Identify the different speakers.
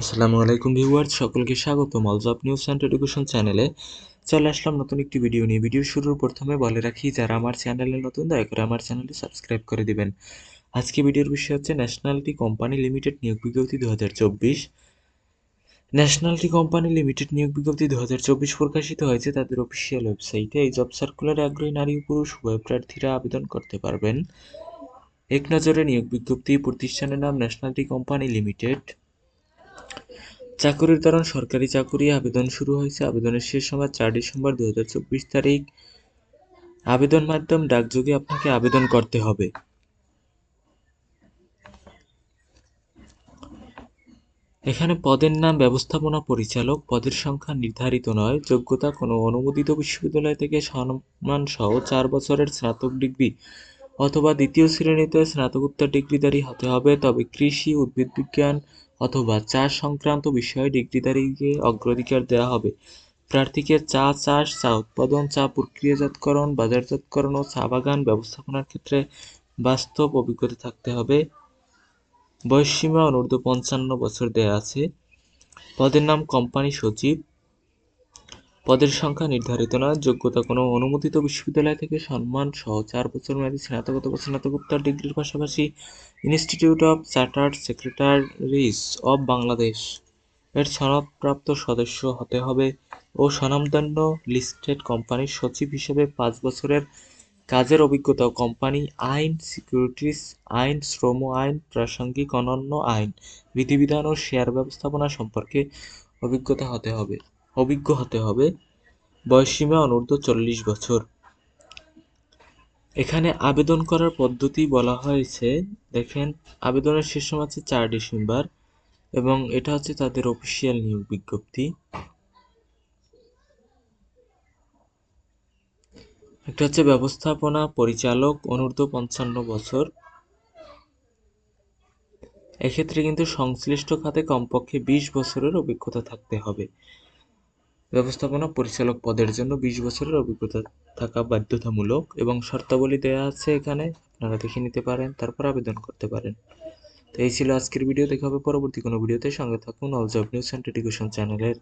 Speaker 1: আসসালামু আলাইকুম ভিউয়ার্স, সকলকে স্বাগতম। অলজব নিউজ অ্যান্ড এডুকেশন চ্যানেলে চলে আসলাম নতুন একটি ভিডিও নিয়ে। ভিডিও শুরুর প্রথমে বলে রাখি, যারা আমার চ্যানেলে নতুন, দয়া করে আমার চ্যানেলটি সাবস্ক্রাইব করে দিবেন। আজকে ভিডিওর বিষয় হচ্ছে ন্যাশনালিটি কোম্পানি লিমিটেড নিয়োগ বিজ্ঞপ্তি দু ন্যাশনালিটি কোম্পানি লিমিটেড নিয়োগ বিজ্ঞপ্তি দু হাজার চব্বিশ প্রকাশিত হয়েছে তাদের অফিসিয়াল ওয়েবসাইটে। এই জব সার্কুলারে আগ্রহী নারী ও পুরুষ উভয় প্রার্থীরা আবেদন করতে পারবেন। এক নজরে নিয়োগ বিজ্ঞপ্তি প্রতিষ্ঠানের নাম ন্যাশনালিটি কোম্পানি লিমিটেড। চাকুরির ধরন সরকারি চাকুরি আবেদন শুরু হয়েছে। আবেদনের শেষ সময় চার ডিসেম্বর দু হাজার চব্বিশ তারিখ। আবেদন মাধ্যম ডাকযোগে আপনাকে আবেদন করতে হবে। এখানে পদের নাম, ব্যবস্থাপনা পরিচালক, পদের সংখ্যা নির্ধারিত নয়। যোগ্যতা কোনো অনুমোদিত বিশ্ববিদ্যালয় থেকে সম্মান সহ চার বছরের স্নাতক ডিগ্রি অথবা দ্বিতীয় শ্রেণীতে স্নাতকোত্তর ডিগ্রিধারী হতে হবে, তবে কৃষি, উদ্ভিদ বিজ্ঞান অথবা চা সংক্রান্ত বিষয়ে ডিগ্রিধারীকে অগ্রাধিকার দেওয়া হবে। প্রার্থীকে চা চাষ, চা উৎপাদন, চা প্রক্রিয়াজাতকরণ, বাজারজাতকরণ ও চা বাগান ব্যবস্থাপনার ক্ষেত্রে বাস্তব অভিজ্ঞতা থাকতে হবে। বয়সসীমা অনূর্ধ্ব পঞ্চান্ন বছর দেয়া আছে। পদের নাম কোম্পানি সচিব। পদের সংখ্যা নির্ধারিত নয়। যোগ্যতা কোনো অনুমোদিত বিশ্ববিদ্যালয় থেকে সম্মান সহ চার বছর মেয়াদী স্নাতকোত্তর বা স্নাতকোত্তর ডিগ্রির পাশাপাশি institute of chartered secretaries of Bangladesh এর সনদপ্রাপ্ত সদস্য হতে হবে ও স্বনামধন্য লিস্টেড কোম্পানির সচিব হিসেবে পাঁচ বছরের কাজের অভিজ্ঞতা কোম্পানি আইন সিকিউরিটিজ আইন, শ্রম আইন, প্রাসঙ্গিক অনন্য আইন, বিধিবিধান ও শেয়ার ব্যবস্থাপনা সম্পর্কে অভিজ্ঞতা হতে হবে। অভিজ্ঞ হতে হবে। বয়সসীমা অনূর্ধ্ব চল্লিশ বছর। এখানে আবেদন করার পদ্ধতি বলা হয়েছে। দেখেন, আবেদনের শেষ সময় হচ্ছে চার ডিসেম্বর এবং এটা হচ্ছে তাদের অফিসিয়াল নিয়োগ বিজ্ঞপ্তি। একটা হচ্ছে ব্যবস্থাপনা পরিচালক, অনূর্ধ্ব পঞ্চান্ন বছর। এক্ষেত্রে কিন্তু সংশ্লিষ্ট খাতে কমপক্ষে বিশ বছরের অভিজ্ঞতা থাকতে হবে। ব্যবস্থাপনা পরিচালক পদের জন্য বিশ বছরের অভিজ্ঞতা থাকা বাধ্যতামূলক এবং শর্তাবলী দেওয়া আছে এখানে। আপনারা দেখে নিতে পারেন, তারপর আবেদন করতে পারেন। তো এই ছিল আজকের ভিডিও। দেখা হবে পরবর্তী কোনো ভিডিওতে। সঙ্গে থাকুন। অলজব নিউজ অ্যান্ড এডুকেশন চ্যানেলের